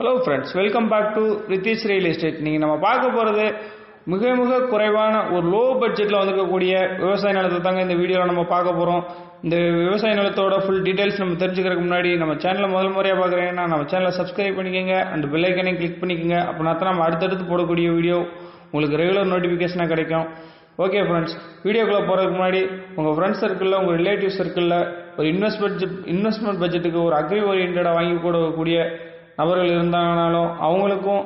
Hello friends welcome back to Ritheesh real estate நீங்கள் நம்ம பார்க்க போகிறது மிக மிக குறைவான ஒரு லோ பட்ஜெட்டில் வந்திருக்கக்கூடிய விவசாய நிலத்தை தாங்க இந்த வீடியோவில் நம்ம பார்க்க போகிறோம் இந்த விவசாய நிலத்தோட ஃபுல் டீட்டெயில்ஸ் நம்ம தெரிஞ்சுக்கிறதுக்கு முன்னாடி நம்ம சேனலை முதல் முறையாக பார்க்குறீங்கன்னா நம்ம சேனலை சப்ஸ்கிரைப் பண்ணிக்கோங்க. அண்ட் பெல் கிளிக் பண்ணிக்கோங்க. அப்படின்னா தான் நம்ம அடுத்தடுத்து போடக்கூடிய வீடியோ உங்களுக்கு ரெகுலர் நோட்டிஃபிகேஷனாக கிடைக்கும். ஓகே ஃப்ரெண்ட்ஸ் வீடியோக்குள்ளே போகிறதுக்கு முன்னாடி உங்கள் ஃப்ரெண்ட்ஸ் சர்க்கிளில் உங்கள் ரிலேட்டிவ் சர்க்கிளில் ஒரு இன்வெஸ்ட்மெண்ட் இன்வெஸ்ட்மெண்ட் பட்ஜெட்டுக்கு ஒரு அக்ரி ஓரியன்டாக வாங்கி கொடுக்கக்கூடிய நபர்கள் இருந்தாங்கனாலும் அவங்களுக்கும்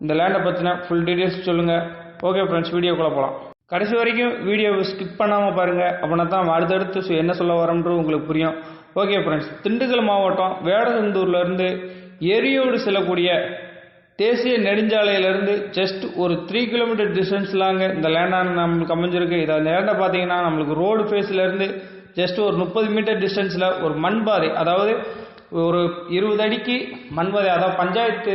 இந்த லேண்டை பற்றின ஃபுல் டீட்டெயில்ஸ் சொல்லுங்கள் ஓகே ஃப்ரெண்ட்ஸ் வீடியோக்குள்ளே போகலாம் கடைசி வரைக்கும் வீடியோவை ஸ்கிப் பண்ணாமல் பாருங்கள் அப்படின்னா தான் அடுத்தடுத்து என்ன சொல்ல வரோன்றது உங்களுக்கு புரியும். ஓகே ஃப்ரெண்ட்ஸ் திண்டுக்கல் மாவட்டம் வேடசந்தூர்லேருந்து எரியோடு செல்லக்கூடிய தேசிய நெடுஞ்சாலையிலேருந்து ஜஸ்ட் ஒரு த்ரீ கிலோமீட்டர் டிஸ்டன்ஸ்லாங்க இந்த லேண்டான நம்மளுக்கு அமைஞ்சிருக்கு. இதை அந்த லேண்டை பார்த்தீங்கன்னா நம்மளுக்கு ரோடு ஃபேஸ்லேருந்து ஜஸ்ட் ஒரு முப்பது மீட்டர் டிஸ்டன்ஸில் ஒரு மண் பாதை அதாவது ஒரு இருபது அடிக்கு மண்பாதை அதாவது பஞ்சாயத்து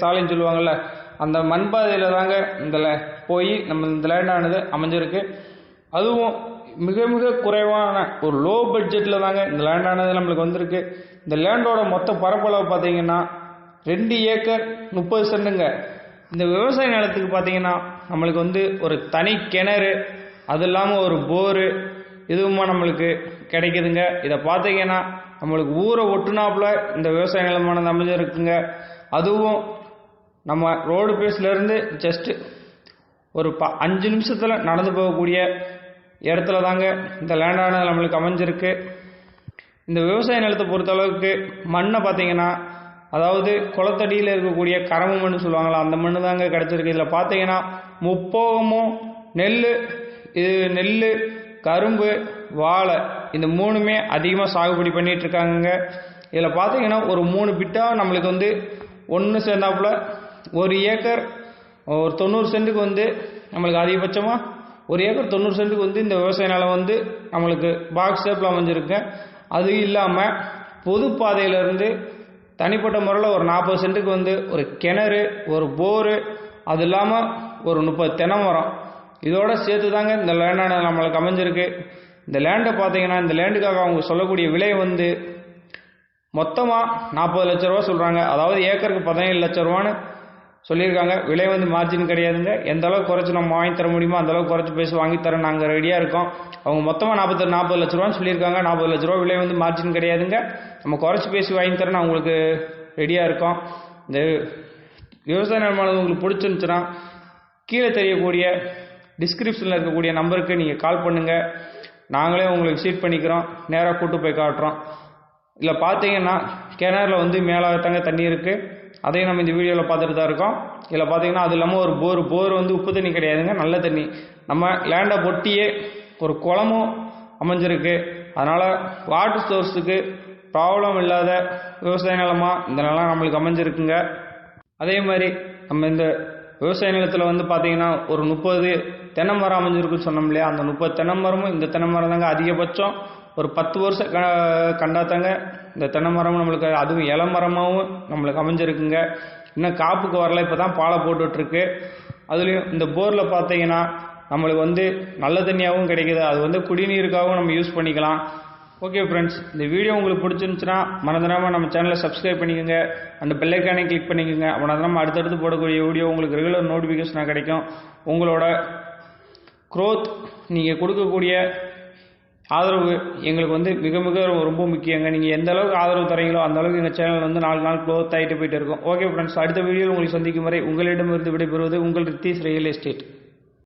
சாலைன்னு சொல்லுவாங்கள்ல அந்த மண் பாதையில் தாங்க இந்த லே- போய் நம்ம இந்த லேண்டானது அமைஞ்சிருக்கு. அதுவும் மிக மிக குறைவான ஒரு லோ பட்ஜெட்டில் தாங்க இந்த லேண்டானது நம்மளுக்கு வந்திருக்கு. இந்த லேண்டோட மொத்த பரப்பளவு பார்த்தீங்கன்னா ரெண்டு ஏக்கர் முப்பது சென்ட்டுங்க. இந்த விவசாய நிலத்துக்கு பார்த்தீங்கன்னா நம்மளுக்கு வந்து ஒரு தனி கிணறு அது இல்லாமல் ஒரு போரு இதுவுமா நம்மளுக்கு கிடைக்குதுங்க. இதை பார்த்தீங்கன்னா நம்மளுக்கு ஊரை ஒட்டுனாப்புல இந்த விவசாய நிலமானது அமைஞ்சிருக்குங்க அதுவும் நம்ம ரோடு பேஸ்லேருந்து ஜஸ்ட்டு ஒரு ப அஞ்சு நிமிஷத்தில் நடந்து போகக்கூடிய இடத்துல தாங்க இந்த லேண்டானது நம்மளுக்கு அமைஞ்சிருக்கு. இந்த விவசாய நிலத்தை பொறுத்த அளவுக்கு மண்ணை பார்த்தீங்கன்னா அதாவது குளத்தடியில் இருக்கக்கூடிய கரம மண் சொல்லுவாங்களா அந்த மண் தாங்க கிடச்சிருக்கு. இதில் பார்த்தீங்கன்னா முப்போகமும் நெல் இது நெல் கரும்பு வாழை இந்த மூணுமே அதிகமாக சாகுபடி பண்ணிகிட்ருக்காங்கங்க இதில் பார்த்தீங்கன்னா ஒரு மூணு பிட்டாக நம்மளுக்கு வந்து ஒன்று சேர்ந்தாப்புல ஒரு ஏக்கர் ஒரு தொண்ணூறு சென்ட்டுக்கு வந்து நம்மளுக்கு அதிகபட்சமாக ஒரு ஏக்கர் தொண்ணூறு சென்ட்டுக்கு வந்து இந்த விவசாய நிலம் வந்து நம்மளுக்கு பாக்ஸ் ஷேப்பில் அமைஞ்சிருக்கு. அது இல்லாமல் பொது பாதையிலேருந்து தனிப்பட்ட முறையில் ஒரு நாற்பது சென்ட்டுக்கு வந்து ஒரு கிணறு ஒரு போரு அது இல்லாமல் ஒரு முப்பது தென்னை மரம். இதோட சேர்த்து தாங்க இந்த லேண்டான நம்மளுக்கு அமைஞ்சிருக்கு. இந்த லேண்டை பார்த்தீங்கன்னா இந்த லேண்டுக்காக அவங்க சொல்லக்கூடிய விலை வந்து மொத்தமாக நாற்பது லட்ச ரூபா சொல்கிறாங்க அதாவது ஏக்கருக்கு பதினேழு லட்ச ரூபான்னு சொல்லியிருக்காங்க. விலை வந்து மார்ஜின் கிடையாதுங்க. எந்த அளவுக்கு குறைச்சி நம்ம வாங்கி தர முடியுமோ அந்த அளவுக்கு குறைச்சி பேசி வாங்கி தர நாங்கள் ரெடியாக இருக்கோம். அவங்க மொத்தமாக நாற்பத்தி நாற்பது லட்ச ரூபான்னு சொல்லியிருக்காங்க. நாற்பது லட்ச ரூபா விலை வந்து மார்ஜின் கிடையாதுங்க. நம்ம குறைச்சி பேசி வாங்கி தர அவங்களுக்கு உங்களுக்கு ரெடியாக இருக்கோம். இந்த விவசாய நிலமானது உங்களுக்கு பிடிச்சிருந்துச்சுன்னா கீழே தெரியக்கூடிய டிஸ்கிரிப்ஷனில் இருக்கக்கூடிய நம்பருக்கு நீங்கள் கால் பண்ணுங்கள் நாங்களே உங்களுக்கு சீட் பண்ணிக்கிறோம். நேராக கூட்டு போய் காட்டுறோம். இல்லை பார்த்தீங்கன்னா கிணறுல வந்து மேலாக தாங்க தண்ணி இருக்குது அதையும் நம்ம இந்த வீடியோவில் பார்த்துட்டு தான் இருக்கோம். இதில் பார்த்தீங்கன்னா அது இல்லாமல் ஒரு போர் போர் வந்து உப்பு தண்ணி கிடையாதுங்க. நல்ல தண்ணி. நம்ம லேண்டை பொட்டியே ஒரு குளமும் அமைஞ்சிருக்கு. அதனால் வாட்டர் சோர்ஸுக்கு ப்ராப்ளம் இல்லாத விவசாய நிலமாக இந்த நிலம் நம்மளுக்கு அமைஞ்சிருக்குங்க. அதே மாதிரி நம்ம இந்த விவசாய நிலத்தில் வந்து பார்த்தீங்கன்னா ஒரு முப்பது தென்னை மரம் அமைஞ்சிருக்குன்னு சொன்னோம் இல்லையா? அந்த முப்பது தென்னை மரமும் இந்த தென்னை மரம் தாங்க அதிகபட்சம் ஒரு பத்து வருஷம் க கண்டாத்தாங்க இந்த தென்னை மரமும் நம்மளுக்கு அதுவும் இலை மரமாகவும் நம்மளுக்கு அமைஞ்சிருக்குங்க. இன்னும் காப்புக்கு வரல இப்போ தான் பாலை போட்டுட்ருக்கு. அதுலேயும் இந்த போரில் பார்த்தீங்கன்னா நம்மளுக்கு வந்து நல்ல தண்ணியாகவும் கிடைக்குது. அது வந்து குடிநீருக்காகவும் நம்ம யூஸ் பண்ணிக்கலாம். ஓகே ஃப்ரெண்ட்ஸ் இந்த வீடியோ உங்களுக்கு பிடிச்சிருந்துச்சுன்னா மறந்துடாமல் நம்ம சேனலை சப்ஸ்கிரைப் பண்ணிக்கோங்க. அந்த பெல்லைக்கானே கிளிக் பண்ணிக்கோங்க. அப்படின்னா நம்ம அடுத்தடுத்து போடக்கூடிய வீடியோ உங்களுக்கு ரெகுலர் நோட்டிஃபிகேஷனாக கிடைக்கும். உங்களோட க்ரோத் நீங்கள் கொடுக்கக்கூடிய ஆதரவு எங்களுக்கு வந்து மிக மிக ரொம்ப முக்கியங்க. நீங்கள் எந்த அளவுக்கு ஆதரவு தரீங்களோ அந்த அளவுக்கு எங்கள் சேனல் வந்து நாலு நாள் க்ளோத் ஆகிட்டு போயிட்டு இருக்கும். ஓகே ஃப்ரெண்ட்ஸ் அடுத்த வீடியோவில் உங்களுக்கு சந்திக்கும் வரை உங்களிடமிருந்து விடைபெறுவது உங்கள் ரித்தீஸ் ரியல் எஸ்டேட்